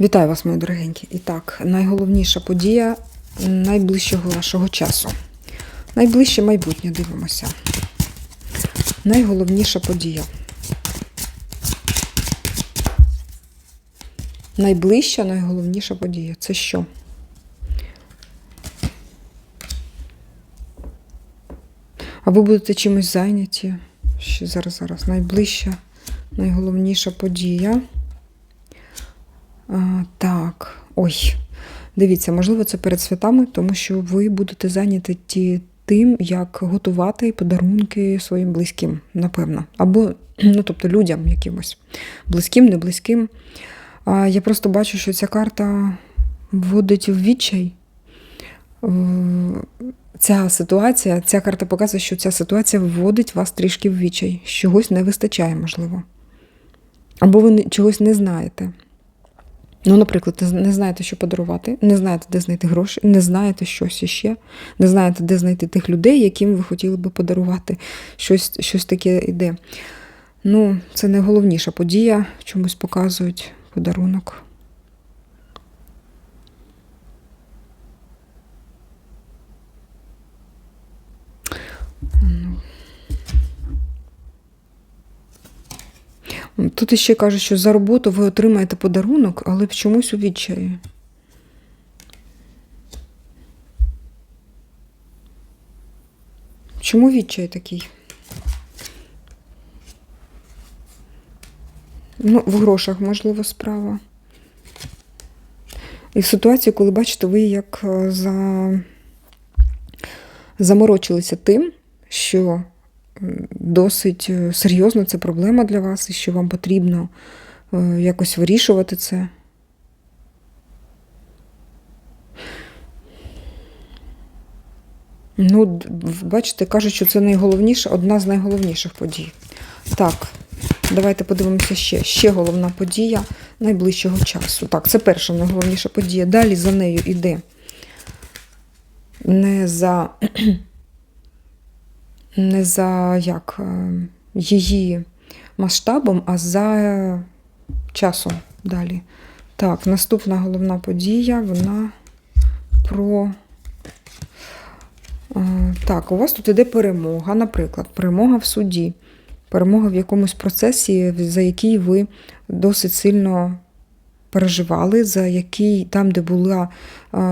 Вітаю вас, мої дорогенькі. І так, найголовніша подія найближчого вашого часу. Найближче майбутнє дивимося. Найголовніша подія. Найближча, найголовніша подія. Це що? А ви будете чимось зайняті? Ще зараз, зараз. Найближча, найголовніша подія. Так, ой. Дивіться, можливо, це перед святами, тому що ви будете зайняті ті, тим, як готувати подарунки своїм близьким, напевно. Або, ну, тобто, людям якимось. Близьким, не близьким. Я просто бачу, що ця карта вводить в відчай. Е, Ця ситуація, ця карта показує, що ця ситуація вводить вас трішки в відчай. Чогось не вистачає, можливо. Або ви чогось не знаєте. Ну, наприклад, не знаєте, що подарувати, не знаєте, де знайти гроші, не знаєте щось іще, не знаєте, де знайти тих людей, яким ви хотіли би подарувати. Щось, щось таке йде. Ну, це найголовніша подія, чомусь показують подарунок. Тут іще кажуть, що за роботу ви отримаєте подарунок, але в чомусь у відчаї. Чому відчай такий? Ну, в грошах, можливо, справа. І в ситуації, коли бачите, ви як е, за... заморочилися тим, що досить е, серйозно це проблема для вас, і що вам потрібно е, якось вирішувати це. Ну, бачите, кажуть, що це найголовніша, одна з найголовніших подій. Так, давайте подивимося ще. Ще головна подія найближчого часу. Так, це перша найголовніша подія. Далі за нею йде не за, не за як, е, її масштабом, а за часом далі. Так, наступна головна подія, вона про. Е, Так, у вас тут іде перемога, наприклад, перемога в суді, перемога в якомусь процесі, за який ви досить сильно переживали, за який там, де була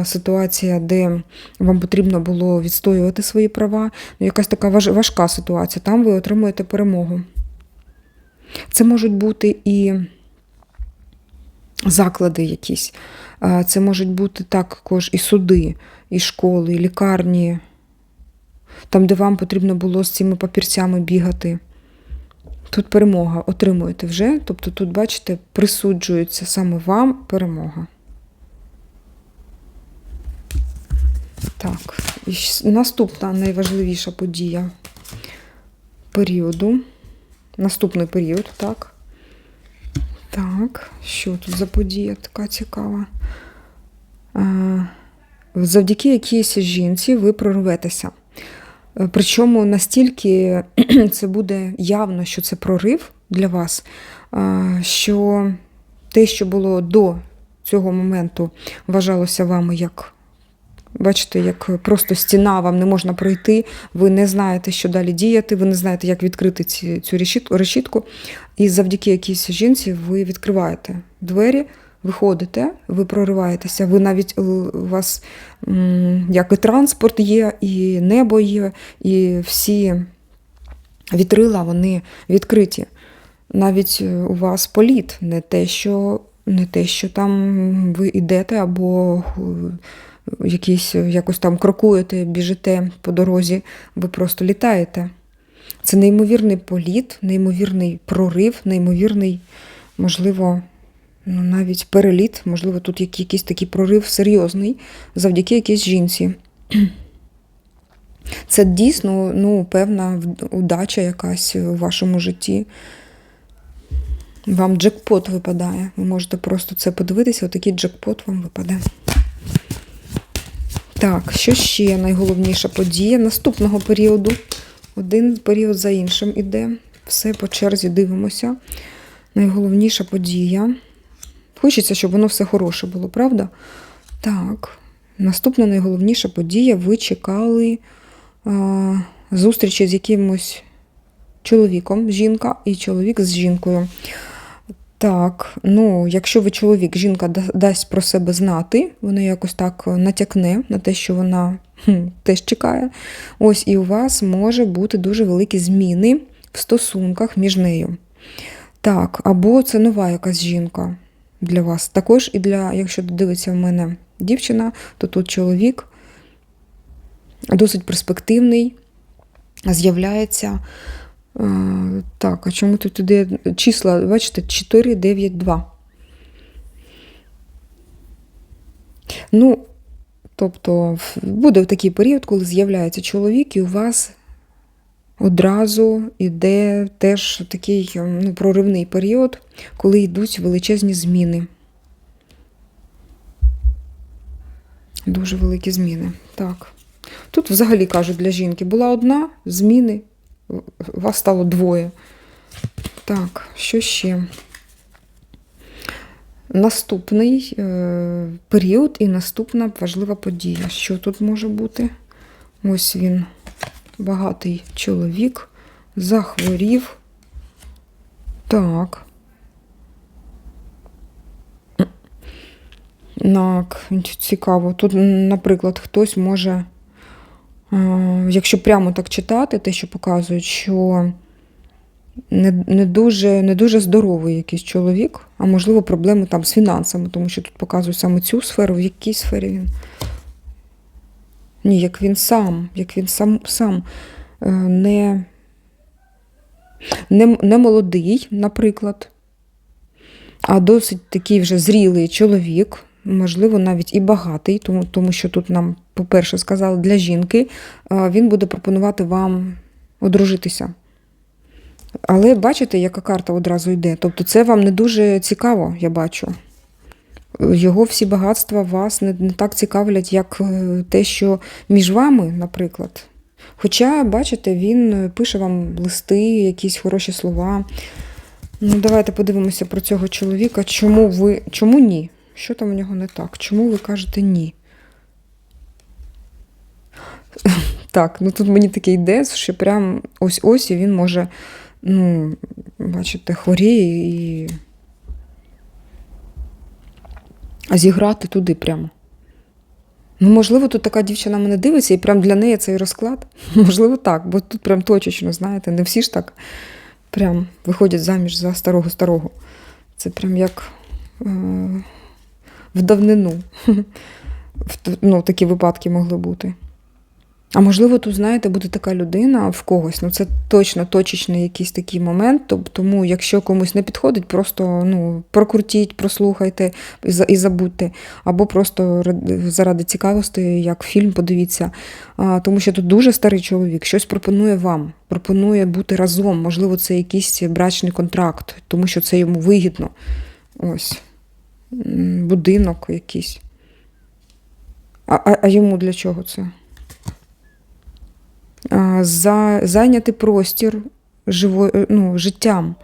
ситуація, де вам потрібно було відстоювати свої права, ну, якась така важ- важка ситуація, там ви отримуєте перемогу. Це можуть бути і заклади якісь, це можуть бути також і суди, і школи, і лікарні, там, де вам потрібно було з цими папірцями бігати. Тут перемога отримуєте вже. Тобто тут, бачите, присуджується саме вам перемога. Так, і наступна найважливіша подія періоду. Наступний період, так. Так, що тут за подія така цікава? Завдяки якійсь жінці ви прорветеся. Причому настільки це буде явно, що це прорив для вас, що те, що було до цього моменту, вважалося вами як. Бачите, як просто стіна, вам не можна пройти, ви не знаєте, що далі діяти, ви не знаєте, як відкрити ці, цю решітку. І завдяки якійсь жінці ви відкриваєте двері, виходите, ви прориваєтеся, ви навіть е, у вас як і транспорт є, і небо є, і всі вітрила вони відкриті. Навіть е, у вас політ, не те, що, не те, що там ви йдете або е, якісь, якось там крокуєте, біжите по дорозі, ви просто літаєте. Це неймовірний політ, неймовірний прорив, неймовірний, можливо, ну, навіть переліт, можливо, тут якийсь такий прорив серйозний завдяки якійсь жінці. Це дійсно ну, певна удача якась у вашому житті. Вам джекпот випадає. Ви можете просто це подивитися, отакий джекпот вам випаде. Так, що ще найголовніша подія наступного періоду? Один період за іншим іде. Все по черзі дивимося. Найголовніша подія Хочеться, щоб воно все хороше було, правда? Так. Наступна найголовніша подія. Ви чекали а, зустрічі з якимось чоловіком, жінка і чоловік з жінкою. Так, ну, якщо ви чоловік, жінка дасть про себе знати, вона якось так натякне на те, що вона хм, теж чекає. Ось і у вас може бути дуже великі зміни в стосунках між нею. Так, або це нова якась жінка для вас. Також і для, якщо дивиться в мене дівчина, то тут чоловік досить перспективний, з'являється. Е, Так, а чому тут іде числа, бачите, 4, 9, 2. Ну, тобто, буде такий період, коли з'являється чоловік, і у вас одразу йде теж такий ем, ну, проривний період, коли йдуть величезні зміни. Дуже великі зміни. Так. Тут взагалі кажуть для жінки була одна зміни, вас стало двоє. Так, що ще? Наступний е, період і наступна важлива подія. Що тут може бути? Ось він, багатий чоловік, захворів. Так. Так, цікаво. Тут, наприклад, хтось може, е, якщо прямо так читати, те, що показують, що не, не, дуже, не дуже здоровий якийсь чоловік, а можливо проблеми там з фінансами, тому що тут показують саме цю сферу, в якій сфері він. Ні, як він сам, як він сам, сам е, не, не, не молодий, наприклад, а досить такий вже зрілий чоловік, можливо, навіть і багатий, тому, тому що тут нам, по-перше, сказали для жінки, е, він буде пропонувати вам одружитися. Але бачите, яка карта одразу йде. Тобто це вам не дуже цікаво, я бачу. Його всі багатства вас не, не так цікавлять, як е, те, що між вами, наприклад. Хоча, бачите, він пише вам листи, якісь хороші слова. Ну, давайте подивимося про цього чоловіка. Чому ви. Чому ні? Що там у нього не так? Чому ви кажете ні? Так, ну тут мені таке йде, що прям ось-ось і він може, ну, бачите, хворіє і зіграти туди прямо. Ну, можливо, тут така дівчина мене дивиться, і прям для неї цей розклад. Можливо, так, бо тут прям точечно, знаєте, не всі ж так прям виходять заміж за старого старого. Це прям як е, в давнину. Ну, такі випадки могли бути. А можливо, тут, знаєте, буде така людина в когось. Ну, це точно точечний якийсь такий момент. Тому, якщо комусь не підходить, просто ну, прокрутіть, прослухайте і забудьте. Або просто заради цікавості, як фільм, подивіться. Тому що тут дуже старий чоловік, щось пропонує вам, пропонує бути разом. Можливо, це якийсь брачний контракт, тому що це йому вигідно. Ось. Будинок якийсь. А, а, а йому для чого це? За, зайняти простір живо, ну, життям.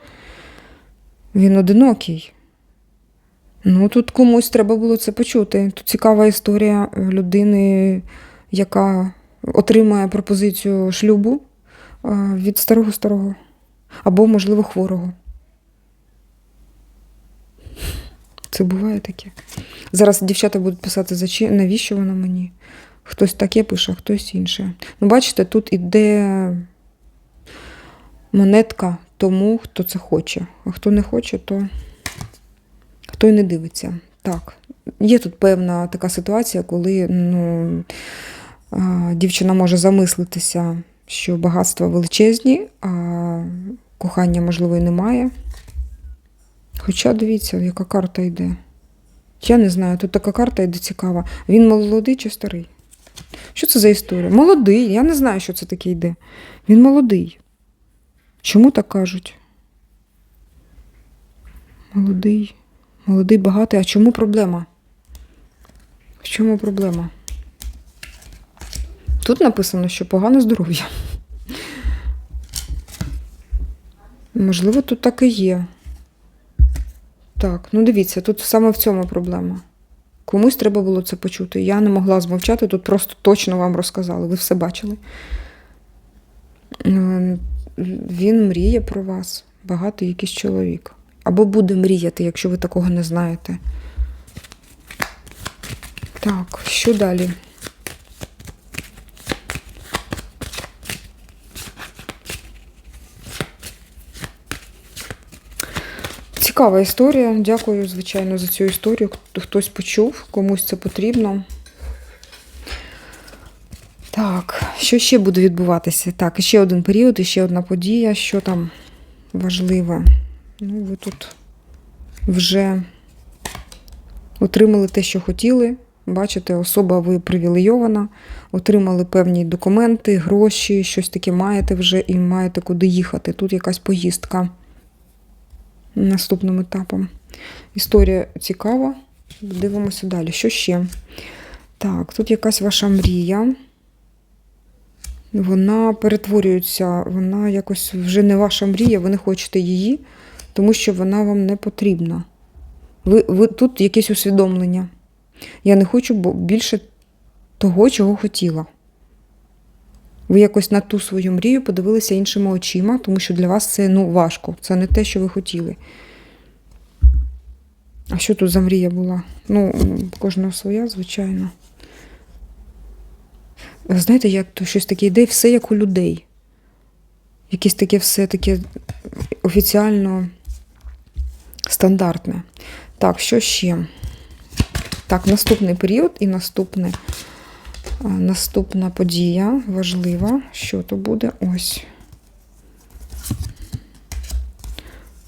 Він одинокий. Ну, тут комусь треба було це почути. Тут цікава історія людини, яка отримає пропозицію шлюбу від старого старого. Або, можливо, хворого. Це буває таке. Зараз дівчата будуть писати, навіщо воно мені? Хтось таке пише, хтось інше. Ну, бачите, тут іде монетка тому, хто це хоче. А хто не хоче, то хто й не дивиться. Так. Є тут певна така ситуація, коли ну, дівчина може замислитися, що багатства величезні, а кохання, можливо, і немає. Хоча дивіться, яка карта йде. Я не знаю, тут така карта йде цікава. Він молодий чи старий? Що це за історія? Молодий. Я не знаю, що це таке йде. Він молодий. Чому так кажуть? Молодий. Молодий, багатий. А чому проблема? В чому проблема? Тут написано, що погане здоров'я. Можливо, тут так і є. Так, ну дивіться, тут саме в цьому проблема. Комусь треба було це почути. Я не могла змовчати, тут просто точно вам розказали. Ви все бачили. Е, Він мріє про вас. Багатий якийсь чоловік. Або буде мріяти, якщо ви такого не знаєте. Так, що далі? Цікава історія. Дякую, звичайно, за цю історію. Хтось почув, комусь це потрібно. Так, що ще буде відбуватися? Так, ще один період, ще одна подія. Що там важливе? Ну, ви тут вже отримали те, що хотіли. Бачите, особа ви привілейована, отримали певні документи, гроші, щось таке маєте вже і маєте куди їхати. Тут якась поїздка наступним етапом. Історія цікава. Дивимося далі. Що ще? Так, тут якась ваша мрія. Вона перетворюється, вона якось вже не ваша мрія, ви не хочете її, тому що вона вам не потрібна. Ви, ви тут якесь усвідомлення. Я не хочу більше того, чого хотіла. Ви якось на ту свою мрію подивилися іншими очима, тому що для вас це ну, важко. Це не те, що ви хотіли. А що тут за мрія була? Ну, кожного своя, звичайно. Знаєте, як то щось таке йде, все як у людей. Якесь таке все таке офіціально стандартне. Так, що ще? Так, наступний період і наступне, наступна подія важлива. Що то буде? Ось.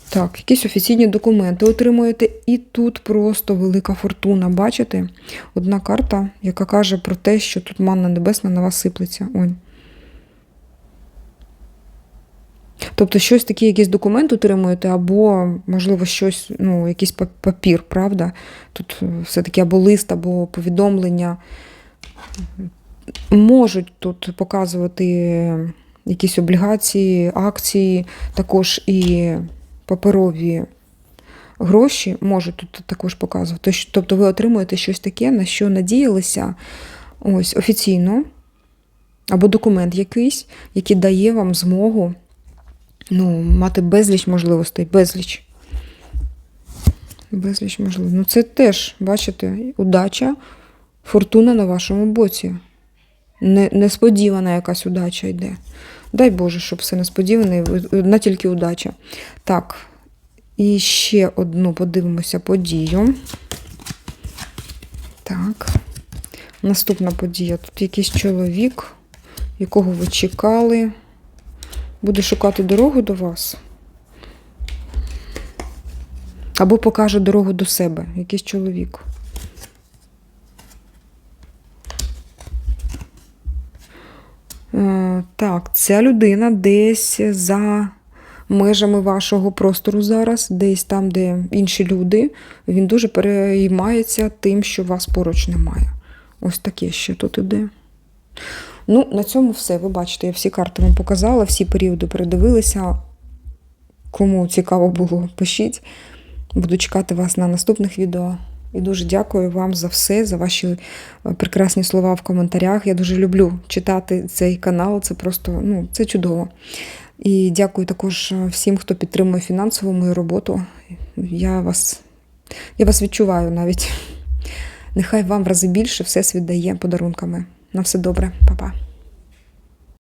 Так, якісь офіційні документи отримуєте, і тут просто велика фортуна. Бачите? Одна карта, яка каже про те, що тут манна небесна на вас сиплеться. Ой. Тобто щось таке, якийсь документ отримуєте, або, можливо, щось, ну, якийсь папір, правда? Тут е, все-таки або лист, або повідомлення. Можуть тут показувати якісь облігації, акції, також і паперові гроші можуть тут також показувати. Тобто ви отримуєте щось таке, на що надіялися ось офіційно, або документ якийсь, який дає вам змогу ну, мати безліч можливостей, безліч. Безліч можливостей. Ну, це теж, бачите, удача, фортуна на вашому боці. Несподівана якась удача йде. Дай Боже, щоб все несподіване, одна тільки удача. Так, і ще одну подивимося подію. Так. Наступна подія. Тут якийсь чоловік, якого ви чекали, буде шукати дорогу до вас. Або покаже дорогу до себе, якийсь чоловік. Так, ця людина десь за межами вашого простору зараз, десь там, де інші люди, він дуже переймається тим, що вас поруч немає. Ось таке ще тут іде. Ну, на цьому все. Ви бачите, я всі карти вам показала, всі періоди передивилися. Кому цікаво було, пишіть. Буду чекати вас на наступних відео. І дуже дякую вам за все, за ваші е, прекрасні слова в коментарях. Я дуже люблю читати цей канал. Це просто ну, це чудово. І дякую також е, всім, хто підтримує фінансово мою роботу. Я вас, я вас відчуваю навіть. Нехай вам в рази більше все світ дає подарунками. На все добре, Па-па.